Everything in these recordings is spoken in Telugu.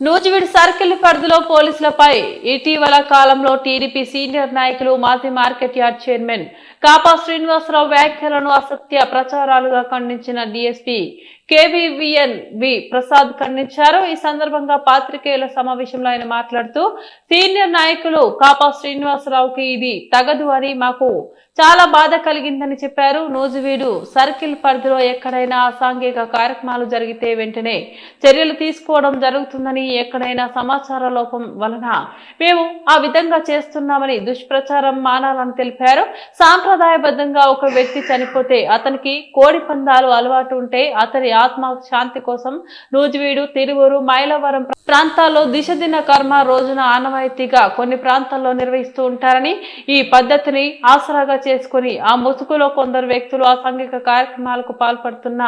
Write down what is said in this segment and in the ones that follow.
నూజివీడు సర్కిల్ పరిధిలో పోలీసులపై ఇటీవల కాలంలో టీడీపీ సీనియర్ నాయకులు మాజీ market yard chairman Kapa Srinivasarao వ్యాఖ్యలను అసత్య ప్రచారాలుగా ఖండించిన డీఎస్పీ కేవీవీఎన్ వి ప్రసాద్ ఖండించారు. ఈ సందర్భంగా పాత్రికేయుల సమావేశంలో ఆయన మాట్లాడుతూ సీనియర్ నాయకులు కాపా శ్రీనివాసరావుకి ఇది తగదు అని మాకు చాలా బాధ కలిగిందని చెప్పారు. నూజివీడు సర్కిల్ పరిధిలో ఎక్కడైనా అసాంఘిక కార్యక్రమాలు జరిగితే వెంటనే చర్యలు తీసుకోవడం జరుగుతుందని ఎక్కడైనా సమాచార లోపం వలన మేము ఆ విధంగా చేస్తున్నామని దుష్ప్రచారం మానాలని తెలిపారు. సాంప్రదాయబద్ధంగా ఒక వ్యక్తి చనిపోతే అతనికి కోడి పందాలు అలవాటు ఉంటే అతని ఆత్మ శాంతి కోసం నూజివీడు తిరువూరు మైలవరం ప్రాంతాల్లో దిశదిన కర్మ రోజున ఆనవాయితీగా కొన్ని ప్రాంతాల్లో నిర్వహిస్తూ ఉంటారని ఈ పద్ధతిని ఆసరాగా చేసుకుని ఆ ముసుగులో కొందరు వ్యక్తులు అసాంఘిక కార్యక్రమాలకు పాల్పడుతున్న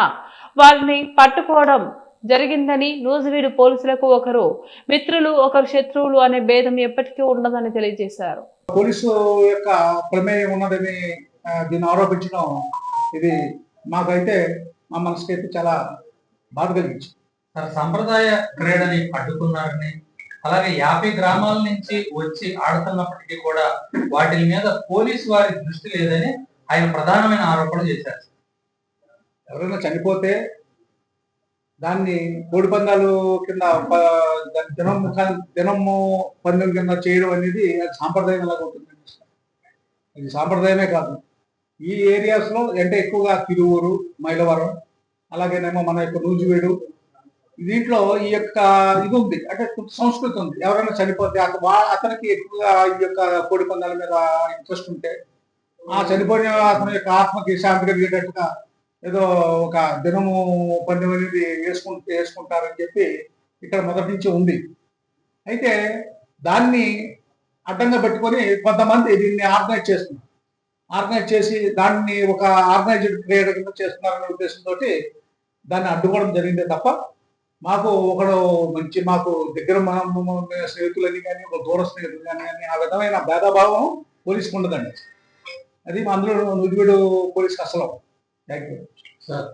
వారిని పట్టుకోవడం జరిగిందని నూజివీడు పోలీసులకు ఒకరు మిత్రులు ఒకరు శత్రువులు అనే భేదం ఎప్పటికీ ఉండదని తెలియజేశారు. పోలీసు యొక్క ప్రమేయం ఉన్నదని దీన్ని ఆరోపించడం ఇది మాకైతే మా మనసుకైతే చాలా బాధ కలిగించింది. తన సంప్రదాయ క్రీడని అడ్డుకున్నారని అలాగే యాభై గ్రామాల నుంచి వచ్చి ఆడుతున్నప్పటికీ కూడా వాటి మీద పోలీసు వారి దృష్టి లేదని ఆయన ప్రధానమైన ఆరోపణ చేశారు. ఎవరైనా చనిపోతే దాన్ని కోడి పందాలు కింద దాన్ని దినం దినము పందెం కింద చేయడం అనేది సాంప్రదాయం లాగా ఉంటుంది ఇది సాంప్రదాయమే కాదు. ఈ ఏరియాస్లో అంటే ఎక్కువగా తిరువూరు మైలవరం అలాగేనేమో మన యొక్క నూజివీడు. దీంట్లో ఈ యొక్క ఇది ఉంది. అంటే సంస్కృతి ఉంది. ఎవరైనా చనిపోతే అతనికి ఎక్కువగా ఈ యొక్క కోడి పందాల మీద ఇంట్రెస్ట్ ఉంటే ఆ చనిపోయిన అతని యొక్క ఆత్మకి శాంతి కలిగేటట్టుగా ఏదో ఒక దినము పందెం అనేది వేసుకుంటే వేసుకుంటారని చెప్పి ఇక్కడ మొదటి నుంచి ఉంది. అయితే దాన్ని అడ్డంగా పెట్టుకొని కొంతమంది దీన్ని ఆర్గనైజ్ చేస్తున్నారు. ఆర్గనైజ్ చేసి దాన్ని ఒక ఆర్గనైజ్డ్ క్రీడ కింద చేస్తున్నారనే ఉద్దేశంతో దాన్ని అడ్డుకోవడం జరిగిందే తప్ప మాకు ఒకడు మంచి మాకు దగ్గర మనం స్నేహితులని కానీ ఒక దూర స్నేహితులు కానీ కానీ ఆ విధమైన భేదభావం పోలీసుకు ఉండదండి. అది అందులో నూజివీడు పోలీస్ అసలు. Thank you sir